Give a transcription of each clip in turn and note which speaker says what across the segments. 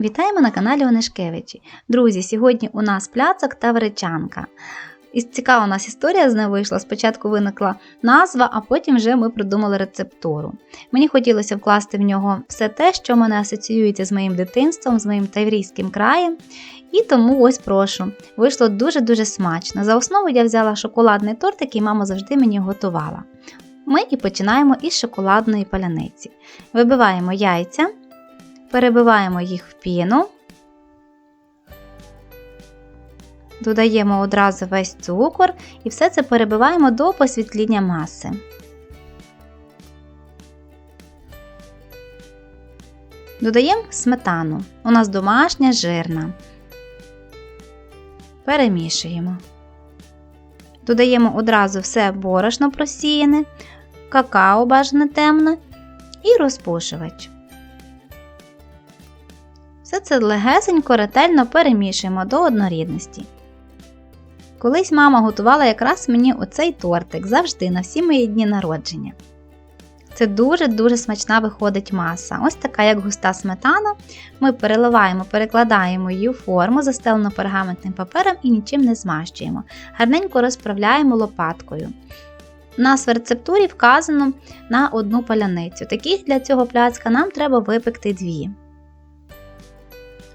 Speaker 1: Вітаємо на каналі Онешкевичі. Друзі, сьогодні у нас пляцок та вречанка. І цікава у нас історія з нею вийшла. Спочатку виникла назва, а потім вже ми придумали рецептуру. Мені хотілося вкласти в нього все те, що мене асоціюється з моїм дитинством, з моїм таврійським краєм. І тому ось прошу. Вийшло дуже-дуже смачно. За основу я взяла шоколадний торт, який мама завжди мені готувала. Ми і починаємо із шоколадної паляниці. Вибиваємо яйця, перебиваємо їх в піну. Додаємо одразу весь цукор і все це перебиваємо до посвітління маси. Додаємо сметану. У нас домашня жирна. Перемішуємо. Додаємо одразу все борошно просіяне, какао бажане темне і розпушувач. Все це легесенько, ретельно перемішуємо до однорідності. Колись мама готувала якраз мені оцей тортик завжди на всі мої дні народження. Це дуже-дуже смачна виходить маса. Ось така, як густа сметана. Ми переливаємо, перекладаємо її у форму, застелену пергаментним папером і нічим не змащуємо. Гарненько розправляємо лопаткою. У нас в рецептурі вказано на одну паляницю. Таких для цього пляцка нам треба випекти дві.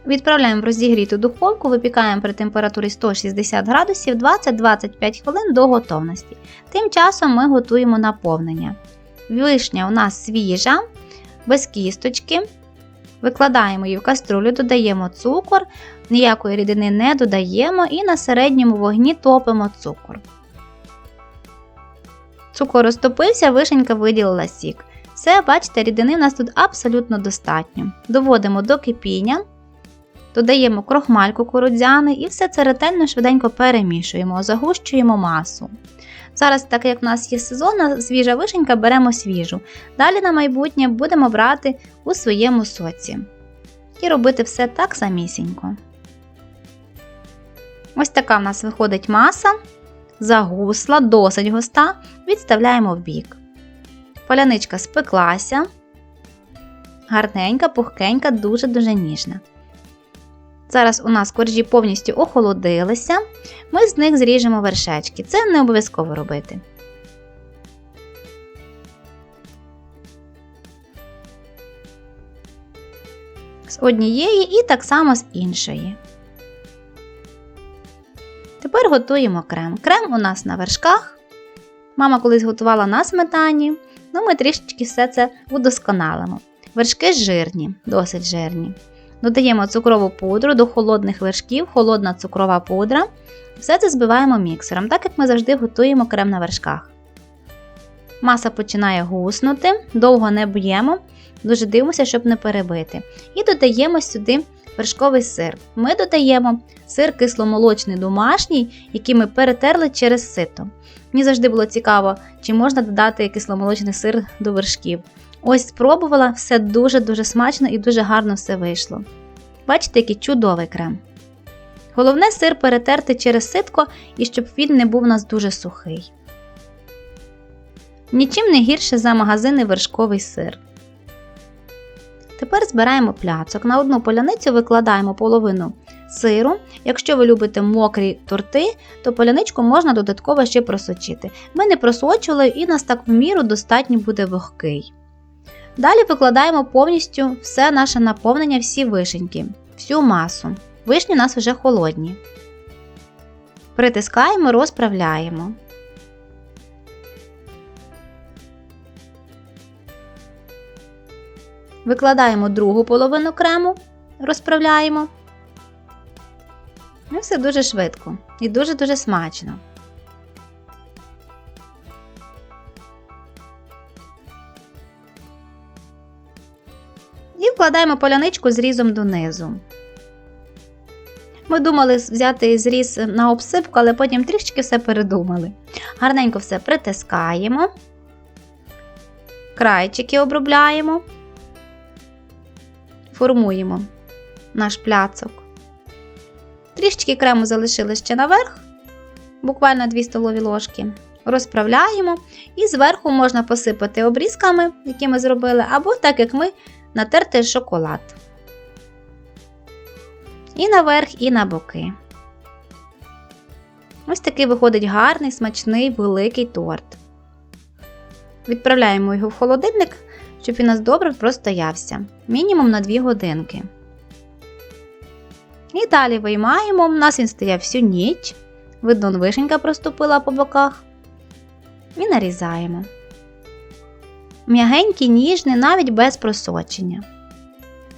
Speaker 1: Відправляємо в розігріту духовку, випікаємо при температурі 160 градусів 20-25 хвилин до готовності. Тим часом ми готуємо наповнення. Вишня у нас свіжа, без кісточки. Викладаємо її в каструлю, додаємо цукор, ніякої рідини не додаємо і на середньому вогні топимо цукор. Цукор розтопився, вишенька виділила сік. Все, бачите, рідини у нас тут абсолютно достатньо. Доводимо до кипіння. Додаємо крохмаль кукурудзяний і все це ретельно швиденько перемішуємо, загущуємо масу. Зараз, так як в нас є сезонна свіжа вишенька, беремо свіжу. Далі на майбутнє будемо брати у своєму соці. І робити все так самісінько. Ось така в нас виходить маса, загусла, досить густа, відставляємо в бік. Поляничка спеклася, гарненька, пухкенька, дуже-дуже ніжна. Зараз у нас коржі повністю охолодилися, ми з них зріжемо вершечки. Це не обов'язково робити. З однієї і так само з іншої. Тепер готуємо крем. Крем у нас на вершках. Мама колись готувала на сметані, ну ми трішечки все це удосконалимо. Вершки жирні, досить жирні. Додаємо цукрову пудру до холодних вершків, холодна цукрова пудра. Все це збиваємо міксером, так як ми завжди готуємо крем на вершках. Маса починає гуснути, довго не б'ємо, дуже дивимося, щоб не перебити. І додаємо сюди вершковий сир. Ми додаємо сир кисломолочний домашній, який ми перетерли через сито. Мені завжди було цікаво, чи можна додати кисломолочний сир до вершків. Ось спробувала, все дуже-дуже смачно і дуже гарно все вийшло. Бачите, який чудовий крем. Головне сир перетерти через ситко і щоб він не був у нас дуже сухий. Нічим не гірше за магазинний вершковий сир. Тепер збираємо пляцок. На одну поляницю викладаємо половину сиру. Якщо ви любите мокрі торти, то поляничку можна додатково ще просочити. Ми не просочили і нас так в міру достатньо буде вогкий. Далі викладаємо повністю все наше наповнення, всі вишеньки, всю масу. Вишні у нас вже холодні. Притискаємо, розправляємо. Викладаємо другу половину крему, розправляємо. І все дуже швидко і дуже-дуже смачно. Вкладаємо поляничку зрізом донизу. Ми думали взяти зріз на обсипку, але потім трішки все передумали. Гарненько все притискаємо, крайчики обробляємо, формуємо наш пляцок. Трішки крему залишили ще наверх, буквально 2 столові ложки. Розправляємо і зверху можна посипати обрізками, які ми зробили, або так як ми натерти шоколад. І наверх, і на боки. Ось такий виходить гарний, смачний, великий торт. Відправляємо його в холодильник, щоб він у нас добре простоявся. Мінімум на 2 годинки. І далі виймаємо. У нас він стояв всю ніч. Видно, вишенька проступила по боках. І нарізаємо. М'ягенький, ніжний, навіть без просочення.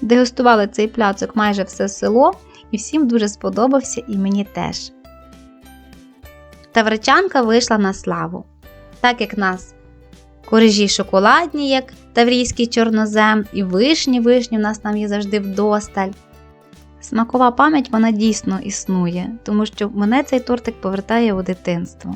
Speaker 1: Дегустували цей пляцок майже все село, і всім дуже сподобався, і мені теж. Тавричанка вийшла на славу. Так як нас корижі шоколадні, як таврійський чорнозем, і вишні, вишні в нас там є завжди вдосталь. Смакова пам'ять вона дійсно існує, тому що мене цей тортик повертає у дитинство.